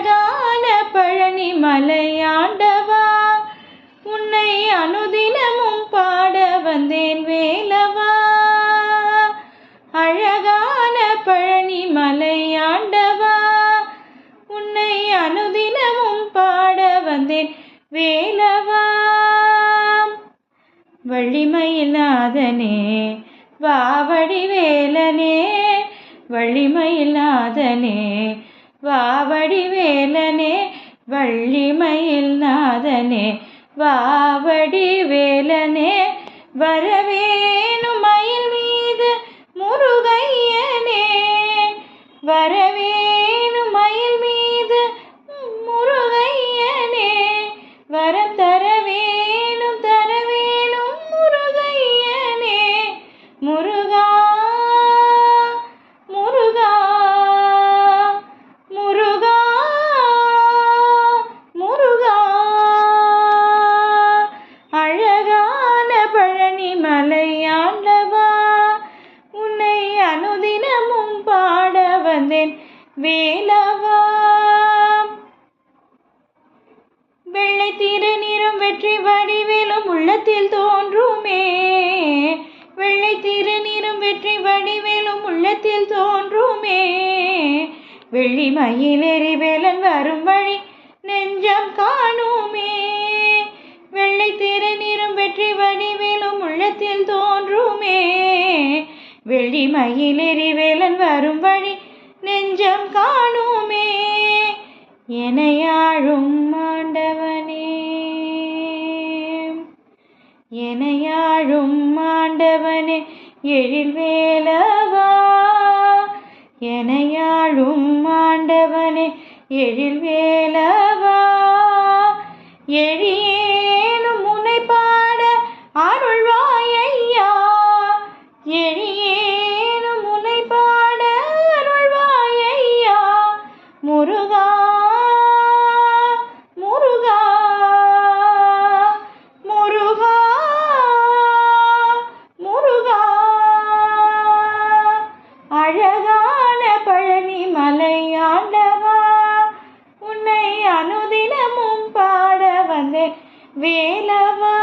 அழகான பழனி மலையாண்டவா உன்னை அனுதினமும் பாட வந்தேன் வேலவா. அழகான பழனி மலையாண்டவா உன்னை அனுதினமும் பாட வந்தேன் வேலவா. வள்ளிமயிலாதனே வாவடி வேலனே வள்ளிமயிலாதனே வாவடி வேலனே வள்ளிமயில் நாதனே வாவடி வேலனே வரவேணும் மயில் மீது வந்தேன். வேலவா? வெள்ளை திருநீரும் வெற்றி வடிவேலும் உள்ளத்தில் தோன்றுமே. வெள்ளை திருநீரும் வெற்றி வடிவேலும் உள்ளத்தில் தோன்றுமே. வெள்ளி மயிலேறி வேலன் வரும் வழி நெஞ்சம் காணுமே. வெள்ளை திருநீரும் வெற்றி வடிவேலும் உள்ளத்தில் தோன்றுமே. வெள்ளி மயிலேறி வேலன் வரும் வழி நெஞ்சம் காணுமே. எனையாழும் ஆண்டவனே. எனையாழும் ஆண்டவனே எழில் வேலவா. எனையாழும் ஆண்டவனே எழில் வேலவா. எழியேனும் பாடவா? உன்னை அனுதினமும் பாட வந்தேன் வேலவா?